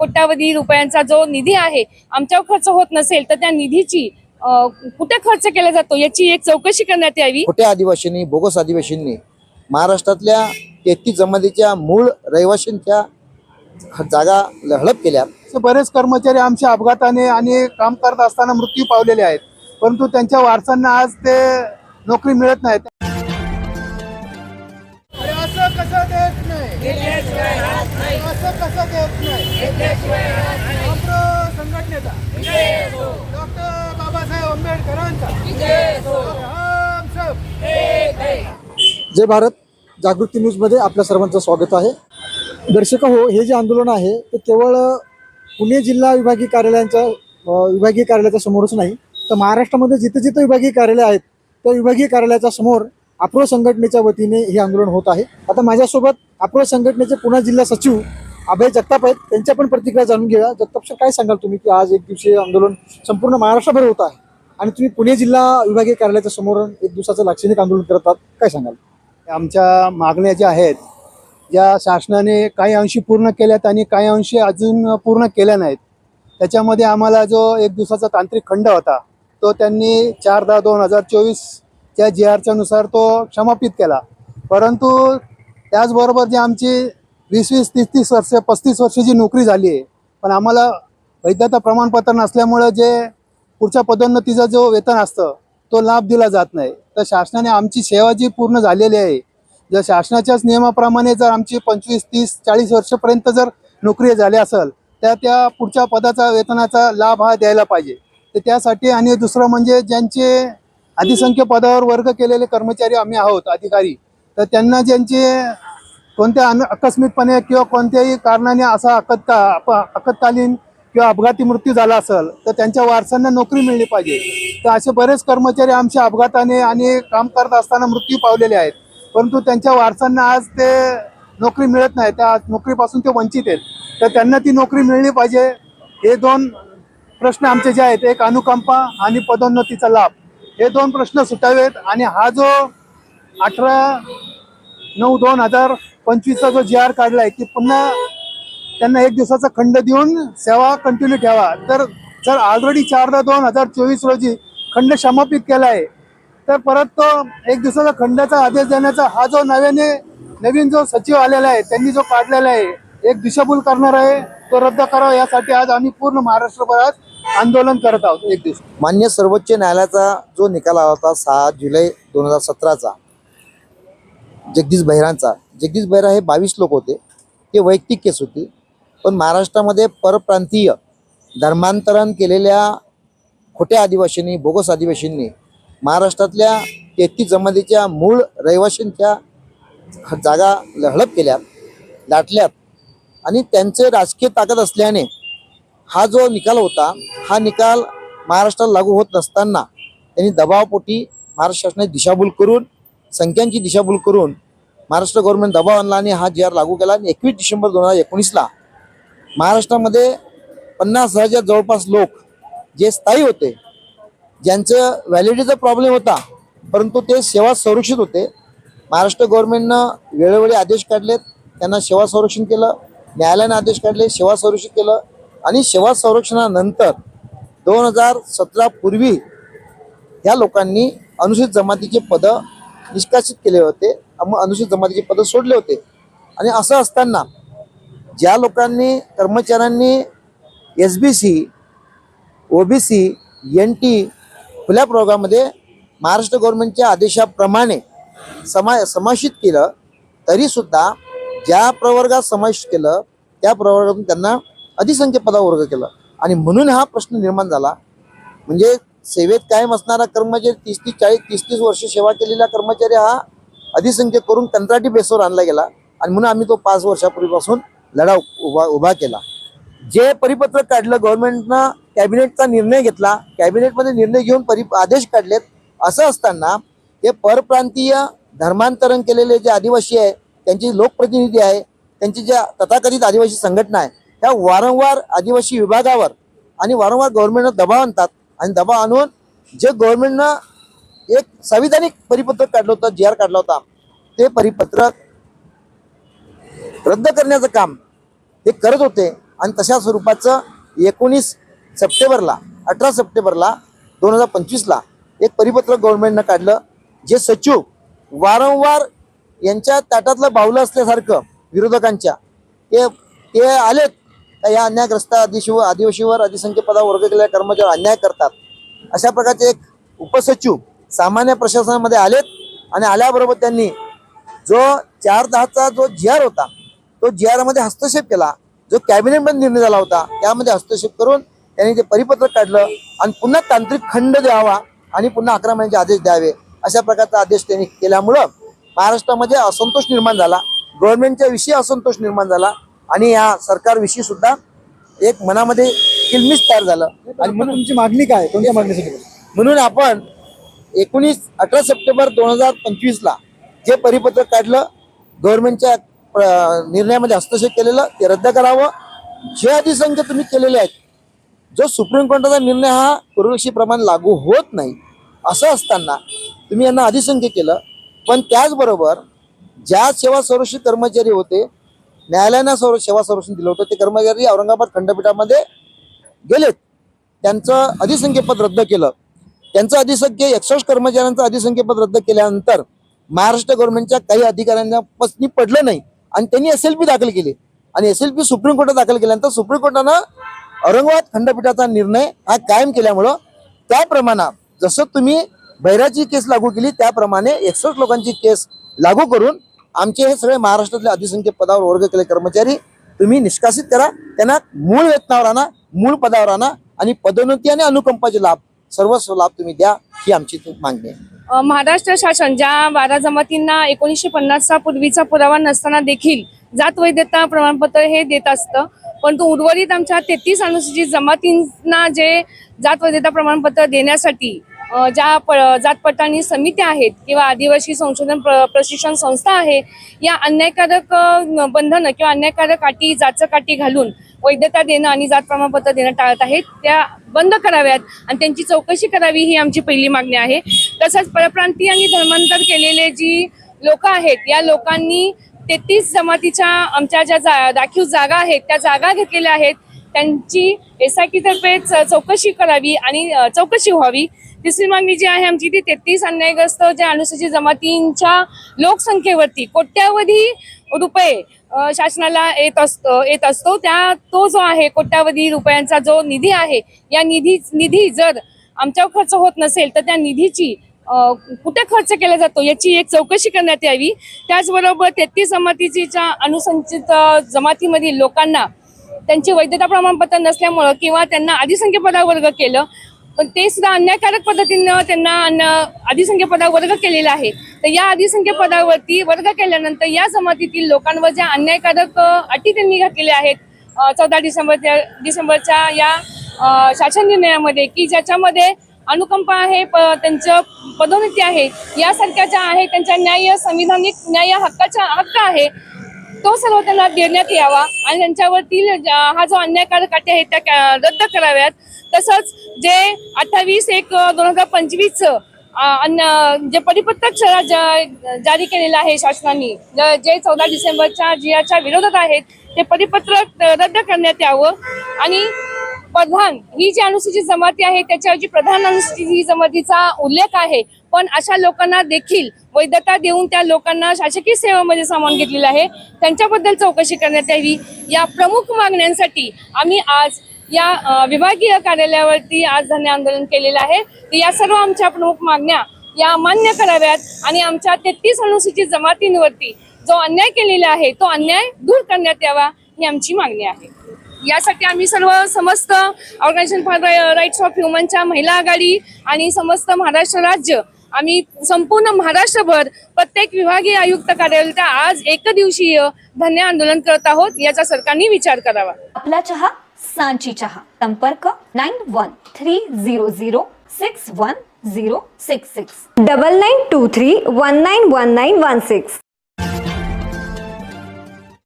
कोट्यावधी रुपयांचा जो निधी आहे आमच्यावर खर्च होत नसेल तर त्या निधीची कुठे खर्च केला जातो? याची एक चौकशी करण्यात यावी. खोट्या आदिवासींनी बोगस आदिवासींनी महाराष्ट्रातल्या तेहतीस जमातीच्या मूळ रहिवाशांच्या जागा हडप केल्या? बरेच कर्मचारी आमच्या अपघाताने आणि काम करत असताना मृत्यू पावलेले आहेत. परंतु त्यांच्या वारसांना आज ते नोकरी मिळत नाही नाही असं कसं देत नाही. संघटनेचा. डॉक्टर बाबासाहेब आंबेडकरांचा. जय भारत. जागृती न्यूजमध्ये आपल्या सर्वांचं स्वागत आहे. दर्शक हो हे जे आंदोलन आहे ते केवळ पुणे जिल्हा विभागीय कार्यालयांच्या विभागीय कार्यालयाच्या समोरच नाही तर महाराष्ट्रामध्ये जिथे जिथे विभागीय कार्यालय आहेत त्या विभागीय कार्यालयाच्या समोर अप्रो संघटनेच्या वतीने हे आंदोलन होत आहे. आता माझ्यासोबत अप्रो संघटनेचे पुणे जिल्हा सचिव अभय जगताप आहेत. त्यांच्या पण प्रतिक्रिया जाणून घेऊया. जगताप सर काय सांगाल तुम्ही की आज एक दिवसीय आंदोलन संपूर्ण महाराष्ट्रभर होत आहे आणि तुम्ही पुणे जिल्हा विभागीय कार्यालयाच्या समोर एक दिवसाचं लाक्षणिक आंदोलन करतात काय सांगाल? आमच्या मागण्या ज्या आहेत ज्या शासनाने काही अंशी पूर्ण केल्यात आणि काही अंशी अजून पूर्ण केल्या नाहीत त्याच्यामध्ये आम्हाला जो एक दिवसाचा तांत्रिक खंड होता तो त्यांनी चार दहा दोन हजार चोवीसच्या जी आरच्यानुसार तो क्षमापित केला. परंतु त्याचबरोबर जे आमची वीस वीस तीस तीस वर्ष पस्तीस वर्षाची नोकरी झाली आहे पण आम्हाला वैधता प्रमाणपत्र नसल्यामुळं जे पुढच्या पदोन्नतीचं जो वेतन असतं तो लाभ दिला जात नाही. तर शासनाने आमची सेवा जी पूर्ण झालेली आहे जर शासनाच्याच नियमाप्रमाणे जर आमची पंचवीस तीस चाळीस वर्षपर्यंत जर नोकरी झाली असेल तर त्या पुढच्या पदाचा वेतनाचा लाभ हा द्यायला पाहिजे. तर त्यासाठी आणि दुसरं म्हणजे ज्यांचे अधिसंख्य पदावर वर्ग केलेले कर्मचारी आम्ही आहोत अधिकारी तर त्यांना ज्यांचे कोणत्या अन आकस्मिकपणे किंवा कोणत्याही कारणाने असा अकत्ता अप अकत्कालीन किंवा अपघाती मृत्यू झाला असेल तर त्यांच्या वारसांना नोकरी मिळली पाहिजे. तर असे बरेच कर्मचारी आमच्या अपघाताने आणि काम करत असताना मृत्यू पावलेले आहेत. परंतु त्यांच्या वारसांना आज ते नोकरी मिळत नाही. त्या नोकरीपासून ते वंचित आहेत. तर त्यांना ती नोकरी मिळली पाहिजे. हे दोन प्रश्न आमचे जे आहेत एक अनुकंपा आणि पदोन्नतीचा लाभ. हे दोन प्रश्न सुटावेत आणि हा जो अठरा नऊ दोन हजार पंचवीसचा जो जी आर काढलाय की पुन्हा त्यांना एक दिवसाचा खंड देऊन सेवा कंटिन्यू ठेवा. तर जर ऑलरेडी चारदा दोन हजार चोवीस रोजी खंड समापित केला आहे तर परत तो एक दिवसाचा खंडाचा आदेश देण्याचा हा जो नव्याने नवीन जो सचिव आलेला आहे त्यांनी जो काढलेला आहे एक दिशाभूल करणार आहे तो रद्द करावा. यासाठी आज आम्ही पूर्ण महाराष्ट्रभरात आंदोलन करत आहोत एक दिवस. मान्य सर्वोच्च न्यायालयाचा जो निकाल आला होता सहा जुलै दोन हजार सतराचा जगदीश बहिरांचा. जगदीश बहिरा हे बावीस लोक होते. ते वैयक्तिक केस होती. पण महाराष्ट्रामध्ये परप्रांतीय धर्मांतरण केलेल्या खोट्या आदिवासींनी बोगस आदिवासींनी महाराष्ट्रातल्या तेहतीस जमातीच्या मूळ रहिवाशांच्या जागा हडप केल्या लाटल्यात आणि त्यांचे राजकीय ताकद असल्याने हा जो निकाल होता हा निकाल महाराष्ट्राला लागू होत नसताना त्यांनी दबावपोटी महाराष्ट्र शासनाने दिशाभूल करून संख्यांची दिशाभूल करून महाराष्ट्र गव्हर्नमेंट दबाव आणला आणि हा जी आर लागू केला. आणि एकवीस डिसेंबर दोन हजार एकोणीसला महाराष्ट्रामध्ये पन्नास हजारच्या जवळपास लोक जे स्थायी होते ज्यांचं व्हॅलिडिटीचा प्रॉब्लेम होता परंतु ते सेवा संरक्षित होते. महाराष्ट्र गव्हर्नमेंटनं वेळोवेळी आदेश काढलेत. त्यांना सेवा संरक्षण केलं न्यायालयानं आदेश काढले सेवा संरक्षित केलं. आणि सेवा संरक्षणानंतर दोन हजार सतरा पूर्वी ह्या लोकांनी अनुसूचित जमातीचे पदं निष्कासित केले होते. मग अनुसूचित जमातीचे पद सोडले होते. आणि असं असताना ज्या लोकांनी कर्मचाऱ्यांनी S B C OBC N T खुल्या प्रवर्गामध्ये महाराष्ट्र गव्हर्नमेंटच्या आदेशाप्रमाणे समा समाशित केलं तरीसुद्धा ज्या प्रवर्गात समाविष्ट केलं त्या प्रवर्गातून त्यांना अधिसंख्य पदावर वर्ग केलं. आणि म्हणून हा प्रश्न निर्माण झाला. म्हणजे सेवेत कायम असणारा कर्मचारी तीस तीस चाळीस तीस तीस वर्ष सेवा केलेला कर्मचारी हा अधिसंख्य करून कंत्राटी बेसवर आणला गेला आणि म्हणून आम्ही तो पाच वर्षापूर्वीपासून लढा उभा उभा केला. जे परिपत्रक काढलं गव्हर्नमेंटनं कॅबिनेटचा निर्णय घेतला कॅबिनेटमध्ये निर्णय घेऊन परि आदेश काढलेत असं असताना हे परप्रांतीय धर्मांतरण केलेले जे आदिवासी आहे त्यांची लोकप्रतिनिधी आहे त्यांची ज्या तथाकथित आदिवासी संघटना आहे त्या वारंवार आदिवासी विभागावर आणि वारंवार गव्हर्नमेंटनं दबाव आणतात आणि दबाव आणून जे गव्हर्नमेंटनं एक संविधानिक परिपत्रक काढलं होतं जी आर काढला होता ते परिपत्रक रद्द करण्याचं काम हे करत होते. आणि तशा स्वरूपाचं एकोणीस सप्टेंबरला अठरा सप्टेंबरला दोन हजार पंचवीसला एक परिपत्रक गव्हर्नमेंटनं काढलं जे सचिव वारंवार यांच्या ताटातलं बाहुलं असल्यासारखं विरोधकांच्या ते ते आलेत. तर या अन्यायग्रस्त आदिशिव आदिवासीवर अधिसंख्य पदावर वर्ग केलेल्या कर्मचारी अन्याय करतात. अशा प्रकारचे एक उपसचिव सामान्य प्रशासनामध्ये आलेत आणि आल्याबरोबर त्यांनी जो चार दहाचा जो जी आर होता तो जी आरमध्ये हस्तक्षेप केला. जो कॅबिनेटमध्ये निर्णय झाला होता त्यामध्ये हस्तक्षेप करून त्यांनी ते परिपत्रक काढलं आणि पुन्हा तांत्रिक खंड द्यावा आणि पुन्हा अकरा महिन्याचे आदेश द्यावे. अशा प्रकारचा आदेश त्यांनी केल्यामुळं महाराष्ट्रामध्ये असंतोष निर्माण झाला. गव्हर्नमेंटच्या विषयी असंतोष निर्माण झाला. आणि या सरकारविषयी सुद्धा एक मनामध्ये किलमिश तयार झालं. आणि म्हणून तुमची मागणी काय कोणत्या मागणीसाठी म्हणून आपण एकोणीस अठरा सप्टेंबर दोन हजार पंचवीसला जे परिपत्रक काढलं गव्हर्नमेंटच्या निर्णयामध्ये हस्तक्षेप केलेलं ते रद्द करावं. जे अधिसंख्य तुम्ही केलेले आहेत जो सुप्रीम कोर्टाचा निर्णय हा पूर्वक्षीप्रमाणे लागू होत नाही असं असताना तुम्ही यांना अधिसंख्य केलं. पण त्याचबरोबर ज्या सेवा संरक्षित कर्मचारी होते न्यायालयानं संर सेवा संरक्षण दिलं होतं. ते कर्मचारी औरंगाबाद खंडपीठामध्ये गेलेत. त्यांचं अधिसंख्यपद रद्द केलं. त्यांचं अधिसंख्य एकसष्ट कर्मचाऱ्यांचं अधिसंख्यपद रद्द केल्यानंतर महाराष्ट्र गव्हर्नमेंटच्या काही अधिकाऱ्यांना पसनी पडलं नाही आणि त्यांनी एस एल पी दाखल केली. आणि एस एल पी सुप्रीम कोर्टात दाखल केल्यानंतर सुप्रीम कोर्टानं औरंगाबाद खंडपीठाचा निर्णय हा कायम केल्यामुळं त्याप्रमाणे जसं तुम्ही बैराची केस लागू केली त्याप्रमाणे एकसष्ट लोकांची केस लागू करून आमचे हे सगळे महाराष्ट्रातले अधिसंख्य पदावर वर्ग केले कर्मचारी तुम्ही निष्कासित करा. त्यांना मूळ वेतनावर आणा मूळ पदावर आणा आणि पदोन्नती आणि अनुकंपाचे लाभ सर्वस्व लाभ तुम्ही द्या ही आमची मागणी आहे. महाराष्ट्र शासन ज्या बारा जमातींना एकोणीसशे पन्नासचा पूर्वीचा पुरावा नसताना देखील जात वैधता प्रमाणपत्र हे देत असतं परंतु उर्वरित आमच्या तेहतीस अनुसूचित जमातींना जे जात वैधता प्रमाणपत्र देण्यासाठी ज्या प जात पडताळणी समित्या आहेत किंवा आदिवासी संशोधन प्र प्रशिक्षण संस्था आहे या अन्यायकारक बंधनं किंवा अन्यायकारक अटी जाचं काठी घालून वैधता देणं आणि जात प्रमाणपत्र देणं टाळत आहेत त्या बंद कराव्यात आणि त्यांची चौकशी करावी ही आमची पहिली मागणी आहे. तसंच परप्रांतीय आणि धर्मांतर केलेले जी लोक आहेत या लोकांनी तेहतीस जमातीच्या आमच्या ज्या जा राखीव जागा आहेत त्या जागा घेतलेल्या आहेत. त्यांची एस आय तर्फे च- चौकशी करावी आणि चौकशी व्हावी. तिसरी मागणी जी आहे आमची ती तेहतीस अन्यायग्रस्त ज्या अनुसूचित जमातींच्या लोकसंख्येवरती कोट्यावधी रुपये शासनाला येत असतो येत असतो त्या तो जो आहे कोट्यावधी रुपयांचा जो निधी आहे या निधी निधी जर आमच्यावर खर्च होत नसेल तर त्या निधीची कुठे खर्च केला जातो याची एक चौकशी करण्यात यावी. त्याचबरोबर तेहतीस जमातीच्या अनुसंचित जमातीमधील लोकांना त्यांची वैधता प्रमाणपत्र नसल्यामुळं किंवा त्यांना अधिसंख्य पदावर वर्ग केलं पण ते सुद्धा अन्यायकारक पद्धतीनं त्यांना अन्न- अधिसंख्य पदावर वर्ग केलेला आहे. तर या अधिसंख्य पदावरती वर्ग केल्यानंतर या जमातीतील लोकांवर ज्या अन्यायकारक अटी त्यांनी घातलेल्या आहेत चौदा डिसेंबरच्या डिसेंबरच्या या शासन निर्णयामध्ये की ज्याच्यामध्ये अनुकंप आहे प- त्यांचं पदोन्नती आहे यासारख्या ज्या आहे त्यांच्या न्याय संविधानिक न्याय हक्काच्या हक्क आहे तो सर्व त्यांना देण्यात यावा. आणि त्यांच्यावरती हा जो अन्यायकारक अटी आहेत त्या रद्द कराव्यात. तसंच जे अठ्ठावीस एक दोन हजार पंचवीस जे परिपत्रक ज- जारी केलेलं आहे शासनाने जे चौदा डिसेंबरच्या जियाच्या विरोधात आहेत ते परिपत्रक रद्द करण्यात यावं. आणि प्रधान ही जी अनुसूचित जमाती आहे त्याच्याऐवजी प्रधान अनुसूचित ही जमातीचा उल्लेख आहे. पण अशा लोकांना देखील वैधता देऊन त्या लोकांना शासकीय सेवेमध्ये सामावून घेतलेलं आहे. त्यांच्याबद्दल चौकशी करण्यात यावी. या प्रमुख मागण्यांसाठी आम्ही आज या विभागीय कार्यालयावरती आज धरणे आंदोलन केलेलं आहे. तर या सर्व आमच्या प्रमुख मागण्या या मान्य कराव्यात आणि आमच्या तेहतीस अनुसूचित जमातींवरती जो अन्याय केलेला आहे तो अन्याय दूर करण्यात यावा ही आमची मागणी आहे. यासाठी आम्ही सर्व समस्त ऑर्गनायझेशन फॉर राईट्स ऑफ ह्युमनच्या महिला आघाडी आणि समस्त महाराष्ट्र राज्य आम्ही संपूर्ण महाराष्ट्रभर प्रत्येक विभागीय आयुक्त कार्यालयात आज एक दिवशीय धन्य आंदोलन करत आहोत याचा सरकारने विचार करावा आपला चहा सांची चहा संपर्क nine one three zero zero six one zero six six double nine two three one nine one nine one six